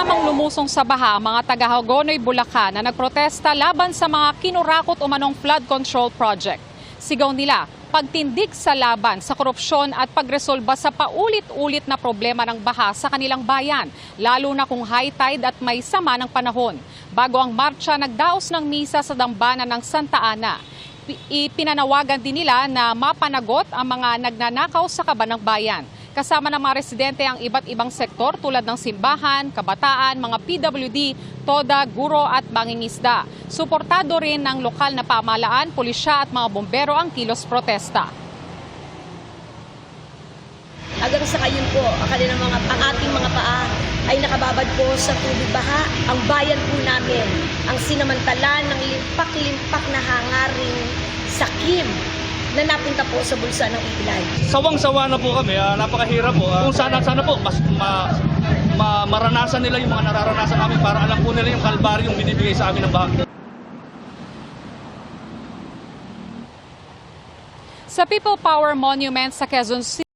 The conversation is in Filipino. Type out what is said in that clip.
Kasamang lumusong sa baha ang mga taga Hagonoy, Bulacan na nagprotesta laban sa mga kinurakot umanong flood control project. Sigaw nila, pagtindig sa laban sa korupsyon at pagresolba sa paulit-ulit na problema ng baha sa kanilang bayan, lalo na kung high tide at may sama ng panahon. Bago ang marcha, nagdaos ng misa sa dambana ng Santa Ana. Pi- Ipinanawagan din nila na mapanagot ang mga nagnanakaw sa kaban ng bayan. Kasama ng mga residente ang iba't ibang sektor tulad ng simbahan, kabataan, mga PWD, toda, guro at mangingisda. Suportado rin ng lokal na pamalaan, pulisya at mga bombero ang kilos protesta. Hanggang sa ngayon po, ang kanilang mga, ang ating mga paa ay nakababad po sa tubig baha. Ang bayan po namin, ang sinamantala ng limpak-limpak na na napunta po sa bulsa ng Iglay. Sawang-sawa na po kami, ah, napakahirap po. ah. kung sana sana po mas ma, ma- maranasan nila yung mga nararanasan namin para alam po nila yung kalbaryong binibigay sa amin ng bahay. Sa People Power Monument sa Quezon City,